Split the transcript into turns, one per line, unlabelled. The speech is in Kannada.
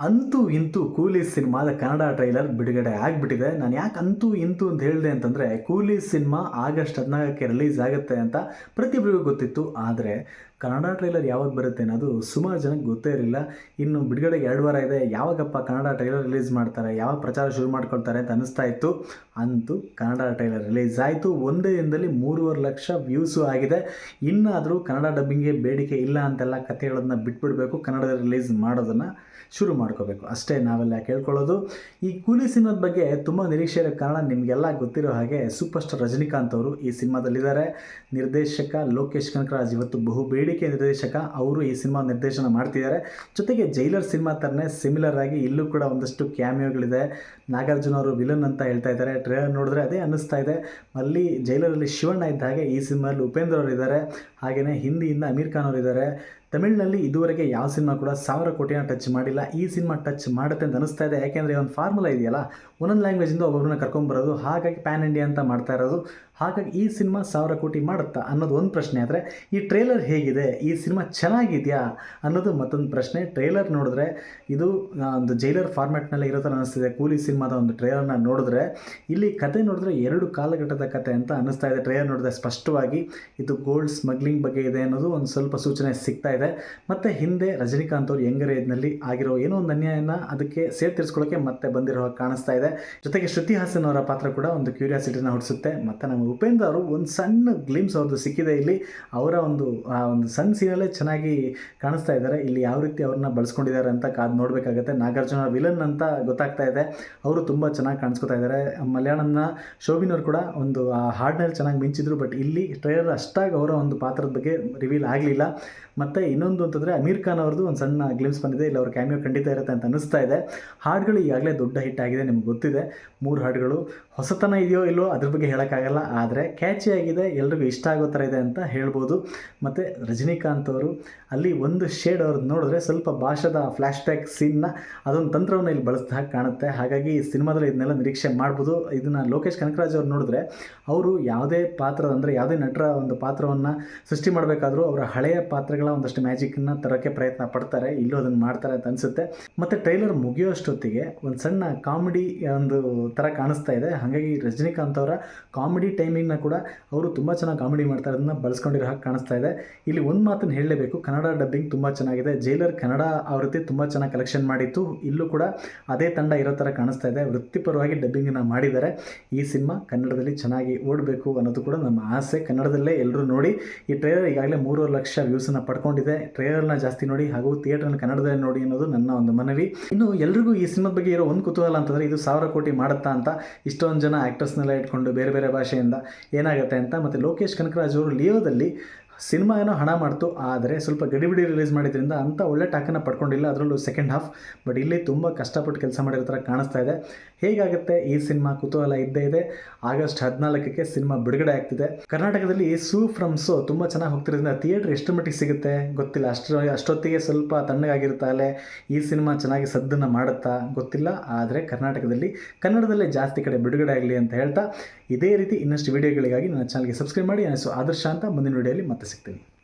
ಅಂತೂ ಇಂತೂ ಕೂಲಿ ಸಿನಿಮಾದ ಕನ್ನಡ ಟ್ರೈಲರ್ ಬಿಡುಗಡೆ ಆಗಿಬಿಟ್ಟಿದೆ. ನಾನು ಯಾಕೆ ಅಂತೂ ಇಂತೂ ಅಂತ ಹೇಳಿದೆ ಅಂತಂದರೆ, ಕೂಲಿ ಸಿನಿಮಾ ಆಗಸ್ಟ್ ಹದಿನಾಲ್ಕಕ್ಕೆ ರಿಲೀಸ್ ಆಗುತ್ತೆ ಅಂತ ಪ್ರತಿಯೊಬ್ಬರಿಗೂ ಗೊತ್ತಿತ್ತು. ಆದರೆ ಕನ್ನಡ ಟ್ರೈಲರ್ ಯಾವಾಗ ಬರುತ್ತೆ ಅನ್ನೋದು ಸುಮಾರು ಜನಕ್ಕೆ ಗೊತ್ತೇ ಇರಲಿಲ್ಲ. ಇನ್ನು ಬಿಡುಗಡೆಗೆ ಎರಡು ವಾರ ಇದೆ. ಯಾವಾಗಪ್ಪ ಕನ್ನಡ ಟ್ರೈಲರ್ ರಿಲೀಸ್ ಮಾಡ್ತಾರೆ? ಯಾವಾಗ ಪ್ರಚಾರ ಶುರು ಮಾಡ್ಕೊಳ್ತಾರೆ ಅಂತ ಅನಿಸ್ತಾ ಇತ್ತು. ಅಂತೂ ಕನ್ನಡ ಟ್ರೈಲರ್ ರಿಲೀಸ್ ಆಯಿತು. ಒಂದೇ ದಿನದಲ್ಲಿ ಮೂರುವರೆ ಲಕ್ಷ ವ್ಯೂಸು ಆಗಿದೆ. ಇನ್ನಾದರೂ ಕನ್ನಡ ಡಬ್ಬಿಂಗ್ಗೆ ಬೇಡಿಕೆ ಇಲ್ಲ ಅಂತೆಲ್ಲ ಕಥೆಗಳನ್ನ ಬಿಟ್ಬಿಡಬೇಕು. ಕನ್ನಡದಲ್ಲಿ ರಿಲೀಸ್ ಮಾಡೋದನ್ನು ಶುರು ಮಾಡ್ಕೋಬೇಕು. ಅಷ್ಟೇ ನಾವೆಲ್ಲ ಕೇಳ್ಕೊಳ್ಳೋದು. ಈ ಕೂಲಿ ಸಿನಿಮಾದ ಬಗ್ಗೆ ತುಂಬ ನಿರೀಕ್ಷೆ ಇರೋ ಕಾರಣ ನಿಮಗೆಲ್ಲ ಗೊತ್ತಿರೋ ಹಾಗೆ ಸೂಪರ್ ಸ್ಟಾರ್ ರಜನಿಕಾಂತ್ ಅವರು ಈ ಸಿನಿಮಾದಲ್ಲಿದ್ದಾರೆ. ನಿರ್ದೇಶಕ ಲೋಕೇಶ್ ಕನಕರಾಜ್ ಇವತ್ತು ಬಹು ಬೇಡಿಕೆ ನಿರ್ದೇಶಕ ಅವರು ಈ ಸಿನಿಮಾ ನಿರ್ದೇಶನ ಮಾಡ್ತಿದ್ದಾರೆ. ಜೊತೆಗೆ ಜೈಲರ್ ಸಿನಿಮಾ ಥರನೇ ಸಿಮಿಲರ್ ಆಗಿ ಇಲ್ಲೂ ಕೂಡ ಒಂದಷ್ಟು ಕ್ಯಾಮಿಯೋಗಳಿದೆ. ನಾಗಾರ್ಜುನ ಅವರು ವಿಲನ್ ಅಂತ ಹೇಳ್ತಾ ಇದ್ದಾರೆ. ಟ್ರೇಲರ್ ನೋಡಿದ್ರೆ ಅದೇ ಅನ್ನಿಸ್ತಾ ಇದೆ. ಅಲ್ಲಿ ಜೈಲರಲ್ಲಿ ಶಿವಣ್ಣ ಇದ್ದ ಹಾಗೆ ಈ ಸಿನಿಮಾದಲ್ಲಿ ಉಪೇಂದ್ರ ಅವರು ಇದ್ದಾರೆ. ಹಾಗೆಯೇ ಹಿಂದಿಯಿಂದ ಅಮೀರ್ ಖಾನ್ ಅವರು ಇದ್ದಾರೆ. ತಮಿಳಿನಲ್ಲಿ ಇದುವರೆಗೆ ಯಾವ ಸಿನಿಮಾ ಕೂಡ ಸಾವಿರ ಕೋಟಿನ ಟಚ್ ಮಾಡಿಲ್ಲ. ಈ ಸಿನಿಮಾ ಟಚ್ ಮಾಡುತ್ತೆ ಅಂತ ಅನಿಸ್ತಾ ಇದೆ. ಯಾಕೆಂದರೆ ಒಂದು ಫಾರ್ಮುಲಾ ಇದೆಯಲ್ಲ? ಒಂದೊಂದು ಲ್ಯಾಂಗ್ವೇಜಿಂದ ಒಬ್ಬೊಬ್ಬರನ್ನ ಕರ್ಕೊಂಬರೋದು ಹಾಗಾಗಿ ಪ್ಯಾನ್ ಇಂಡಿಯಾ ಅಂತ ಮಾಡ್ತಾ ಇರೋದು. ಹಾಗಾಗಿ ಈ ಸಿನಿಮಾ ಸಾವಿರ ಕೋಟಿ ಮಾಡುತ್ತಾ ಅನ್ನೋದು ಒಂದು ಪ್ರಶ್ನೆ ಆದರೆ, ಈ ಟ್ರೇಲರ್ ಹೇಗಿದೆ? ಈ ಸಿನಿಮಾ ಚೆನ್ನಾಗಿದೆಯಾ ಅನ್ನೋದು ಮತ್ತೊಂದು ಪ್ರಶ್ನೆ. ಟ್ರೇಲರ್ ನೋಡಿದ್ರೆ ಇದು ಒಂದು ಜೈಲರ್ ಫಾರ್ಮ್ಯಾಟ್ನಲ್ಲಿ ಇರೋ ಥರ ಅನಿಸ್ತಿದೆ. ಕೂಲಿ ಸಿನಿಮಾದ ಒಂದು ಟ್ರೇಲರ್ನ ನೋಡಿದ್ರೆ, ಇಲ್ಲಿ ಕತೆ ನೋಡಿದ್ರೆ ಎರಡು ಕಾಲಘಟ್ಟದ ಕತೆ ಅಂತ ಅನ್ನಿಸ್ತಾ ಇದೆ. ಟ್ರೇಲರ್ ನೋಡಿದ್ರೆ ಸ್ಪಷ್ಟವಾಗಿ ಇದು ಗೋಲ್ಡ್ ಸ್ಮಗ್ಲಿಂಗ್ ಬಗ್ಗೆ ಇದೆ ಅನ್ನೋದು ಒಂದು ಸ್ವಲ್ಪ ಸೂಚನೆ ಸಿಗ್ತಾ ಮತ್ತು ಹಿಂದೆ ರಜನಿಕಾಂತ್ ಅವರು ಯಂಗರ್ ಆಗಿರೋ ಏನೋ ಒಂದು ಅನ್ಯಾಯನ ಅದಕ್ಕೆ ಸೇರ್ ತೀರಿಸ್ಕೊಳ್ಳೋಕೆ ಮತ್ತೆ ಬಂದಿರೋ ಕಾಣಿಸ್ತಾ ಇದೆ. ಜೊತೆಗೆ ಶ್ರುತಿ ಹಾಸನ್ ಅವರ ಪಾತ್ರ ಕೂಡ ಒಂದು ಕ್ಯೂರಿಯಾಸಿಟಿನ ಹುಡಿಸುತ್ತೆ ಮತ್ತು ನಮ್ಮ ಉಪೇಂದ್ರ ಅವರು ಒಂದು ಸಣ್ಣ ಗ್ಲಿಮ್ಸ್ ಅವ್ರದ್ದು ಸಿಕ್ಕಿದೆ ಇಲ್ಲಿ. ಅವರ ಒಂದು, ಆ ಒಂದು ಸಣ್ಣ ಸೀನಲ್ಲೇ ಚೆನ್ನಾಗಿ ಕಾಣಿಸ್ತಾ ಇದ್ದಾರೆ. ಇಲ್ಲಿ ಯಾವ ರೀತಿ ಅವ್ರನ್ನ ಬಳಸ್ಕೊಂಡಿದ್ದಾರೆ ಅಂತ ಕಾದು ನೋಡಬೇಕಾಗತ್ತೆ. ನಾಗಾರ್ಜುನ ವಿಲನ್ ಅಂತ ಗೊತ್ತಾಗ್ತಾ ಇದೆ. ಅವರು ತುಂಬ ಚೆನ್ನಾಗಿ ಕಾಣಿಸ್ಕೊತಾ ಇದ್ದಾರೆ. ಮಲಯಾಳಂನ ಶೋಭಿನ್ ಅವರು ಕೂಡ ಒಂದು, ಆ ಹಾಡ್ನಲ್ಲಿ ಚೆನ್ನಾಗಿ ಮಿಂಚಿದ್ರು, ಬಟ್ ಇಲ್ಲಿ ಟ್ರೈಲರ್ ಅಷ್ಟಾಗಿ ಅವರ ಒಂದು ಪಾತ್ರದ ಬಗ್ಗೆ ರಿವೀಲ್ ಆಗಲಿಲ್ಲ. ಮತ್ತು ಇನ್ನೊಂದು ಅಂತಂದರೆ ಅಮೀರ್ ಖಾನ್ ಅವ್ರದ್ದು ಒಂದು ಸಣ್ಣ ಗ್ಲಿಮ್ಸ್ ಬಂದಿದೆ. ಇಲ್ಲಿ, ಅವ್ರ ಕ್ಯಾಮಿಯೋ ಖಂಡಿತ ಇರುತ್ತೆ ಅಂತ ಅನಿಸ್ತಾ ಇದೆ. ಹಾಡುಗಳು ಈಗಾಗಲೇ ದೊಡ್ಡ ಹಿಟ್ ಆಗಿದೆ, ನಿಮ್ಗೆ ಗೊತ್ತಿದೆ. ಮೂರು ಹಾಡುಗಳು ಹೊಸತನ ಇದೆಯೋ ಇಲ್ಲೋ ಅದ್ರ ಬಗ್ಗೆ ಹೇಳೋಕ್ಕಾಗಲ್ಲ, ಆದರೆ ಕ್ಯಾಚಿ ಆಗಿದೆ, ಎಲ್ರಿಗೂ ಇಷ್ಟ ಆಗೋ ಥರ ಇದೆ ಅಂತ ಹೇಳ್ಬೋದು. ಮತ್ತು ರಜನಿಕಾಂತ್ ಅವರು ಅಲ್ಲಿ ಒಂದು ಶೇಡ್ ಅವ್ರದ್ದು ನೋಡಿದ್ರೆ ಸ್ವಲ್ಪ ಭಾಷದ ಫ್ಲ್ಯಾಶ್ ಬ್ಯಾಕ್ ಸೀನ್ನ ಅದೊಂದು ತಂತ್ರವನ್ನು ಇಲ್ಲಿ ಬಳಸಿದ ಹಾಗೆ ಕಾಣುತ್ತೆ. ಹಾಗಾಗಿ ಈ ಸಿನಿಮಾದಲ್ಲಿ ಇದನ್ನೆಲ್ಲ ನಿರೀಕ್ಷೆ ಮಾಡ್ಬೋದು. ಇದನ್ನು ಲೋಕೇಶ್ ಕನಕರಾಜ್ ಅವ್ರು ನೋಡಿದ್ರೆ ಅವರು ಯಾವುದೇ ಪಾತ್ರದ, ಅಂದರೆ ಯಾವುದೇ ನಟರ ಒಂದು ಪಾತ್ರವನ್ನು ಸೃಷ್ಟಿ ಮಾಡಬೇಕಾದ್ರೂ ಅವರ ಹಳೆಯ ಪಾತ್ರಗಳ ಒಂದಷ್ಟು ಮ್ಯಾಜಿಕನ್ನು ತರೋಕ್ಕೆ ಪ್ರಯತ್ನ ಪಡ್ತಾರೆ, ಇಲ್ಲೂ ಅದನ್ನು ಮಾಡ್ತಾರೆ ಅಂತ ಅನಿಸುತ್ತೆ. ಮತ್ತು ಟ್ರೈಲರ್ ಮುಗಿಯೋಷ್ಟೊತ್ತಿಗೆ ಒಂದು ಸಣ್ಣ ಕಾಮಿಡಿ ಒಂದು ಥರ ಕಾಣಿಸ್ತಾ ಇದೆ. ಹಾಗಾಗಿ ರಜನಿಕಾಂತ್ ಅವರ ಕಾಮಿಡಿ ಟೈಮಿಂಗ್ನ ಕೂಡ ಅವರು ತುಂಬ ಚೆನ್ನಾಗಿ ಕಾಮಿಡಿ ಮಾಡ್ತಾರೆ, ಅದನ್ನ ಬಳಸ್ಕೊಂಡಿರೋ ಹಾಗೆ ಕಾಣಿಸ್ತಾ ಇದೆ. ಇಲ್ಲಿ ಒಂದು ಮಾತನ್ನು ಹೇಳಲೇಬೇಕು, ಕನ್ನಡ ಡಬ್ಬಿಂಗ್ ತುಂಬ ಚೆನ್ನಾಗಿದೆ. ಜೈಲರ್ ಕನ್ನಡ ಆವೃತ್ತಿ ತುಂಬ ಚೆನ್ನಾಗಿ ಕಲೆಕ್ಷನ್ ಮಾಡಿತ್ತು. ಇಲ್ಲೂ ಕೂಡ ಅದೇ ತಂಡ ಇರೋ ಥರ ಕಾಣಿಸ್ತಾ ಇದೆ. ವೃತ್ತಿಪರವಾಗಿ ಡಬ್ಬಿಂಗನ್ನು ಮಾಡಿದ್ದಾರೆ. ಈ ಸಿನಿಮಾ ಕನ್ನಡದಲ್ಲಿ ಚೆನ್ನಾಗಿ ಓಡಬೇಕು ಅನ್ನೋದು ಕೂಡ ನಮ್ಮ ಆಸೆ. ಕನ್ನಡದಲ್ಲೇ ಎಲ್ಲರೂ ನೋಡಿ, ಈ ಟ್ರೈಲರ್ ಈಗಾಗಲೇ ಮೂರುವರೆ ಲಕ್ಷ ವ್ಯೂಸನ್ನು ಪಡ್ಕೊಂಡಿದೆ ಟ್ರೇಲರ್ನ ಜಾಸ್ತಿ ನೋಡಿ ಹಾಗೂ ಥಿಯೇಟರ್ನ ಕನ್ನಡದಲ್ಲಿ ನೋಡಿ ಅನ್ನೋದು ನನ್ನ ಒಂದು ಮನವಿ. ಇನ್ನು ಎಲ್ರಿಗೂ ಈ ಸಿನಿಮಾದ ಬಗ್ಗೆ ಇರೋ ಒಂದು ಕುತೂಹಲ ಅಂತಂದರೆ ಇದು ಸಾವಿರ ಕೋಟಿ ಮಾಡುತ್ತಾ ಅಂತ ಇಷ್ಟೊಂದು ಜನ ಆ್ಯಕ್ಟರ್ಸ್ನೆಲ್ಲ ಇಟ್ಕೊಂಡು ಬೇರೆ ಬೇರೆ ಭಾಷೆಯಿಂದ ಏನಾಗುತ್ತೆ ಅಂತ ಮತ್ತು ಲೋಕೇಶ್ ಕನಕರಾಜ್ ಅವರು ಲಿಯೋದಲ್ಲಿ ಸಿನಿಮಾ ಏನೋ ಹಣ ಮಾಡ್ತು, ಆದರೆ ಸ್ವಲ್ಪ ಗಡಿಬಿಡಿ ರಿಲೀಸ್ ಮಾಡಿದ್ರಿಂದ ಅಂತ ಒಳ್ಳೆ ಟಾಕನ್ನು ಪಡ್ಕೊಂಡಿಲ್ಲ, ಅದರಲ್ಲೂ ಸೆಕೆಂಡ್ ಹಾಫ್ ಬಟ್ ಇಲ್ಲಿ ತುಂಬ ಕಷ್ಟಪಟ್ಟು ಕೆಲಸ ಮಾಡಿರೋ ಥರ ಕಾಣಿಸ್ತಾ ಇದೆ. ಹೇಗಾಗುತ್ತೆ ಈ ಸಿನಿಮಾ? ಕುತೂಹಲ ಇದ್ದೇ ಇದೆ. ಆಗಸ್ಟ್ ಹದಿನಾಲ್ಕಕ್ಕೆ ಸಿನಿಮಾ ಬಿಡುಗಡೆ ಆಗ್ತಿದೆ. ಕರ್ನಾಟಕದಲ್ಲಿ ಸೂ ಫ್ರಮ್ ಸೋ ತುಂಬ ಚೆನ್ನಾಗಿ ಹೋಗ್ತಿರೋದ್ರಿಂದ ಥಿಯೇಟ್ರ್ ಎಷ್ಟು ಮಟ್ಟಿಗೆ ಸಿಗುತ್ತೆ ಗೊತ್ತಿಲ್ಲ. ಅಷ್ಟರ, ಅಷ್ಟೊತ್ತಿಗೆ ಸ್ವಲ್ಪ ತಣ್ಣಗಾಗಿರುತ್ತಾ ಅಲ್ಲೇ ಈ ಸಿನಿಮಾ ಚೆನ್ನಾಗಿ ಸದ್ದನ್ನು ಮಾಡುತ್ತಾ ಗೊತ್ತಿಲ್ಲ. ಆದರೆ ಕರ್ನಾಟಕದಲ್ಲಿ ಕನ್ನಡದಲ್ಲೇ ಜಾಸ್ತಿ ಕಡೆ ಬಿಡುಗಡೆ ಆಗಲಿ ಅಂತ ಹೇಳ್ತಾ ಇದೇ ರೀತಿ ಇನ್ನಷ್ಟು ವಿಡಿಯೋಗಳಿಗಾಗಿ ನನ್ನ ಚಾನಲ್ಗೆ ಸಬ್ಸ್ಕ್ರೈಬ್ ಮಾಡಿ. ಹೆಸರು ಆದರ್ಶ ಅಂತ. ಮುಂದಿನ ವಿಡಿಯೋಲಿ ಮತ್ತೆ सकते हैं।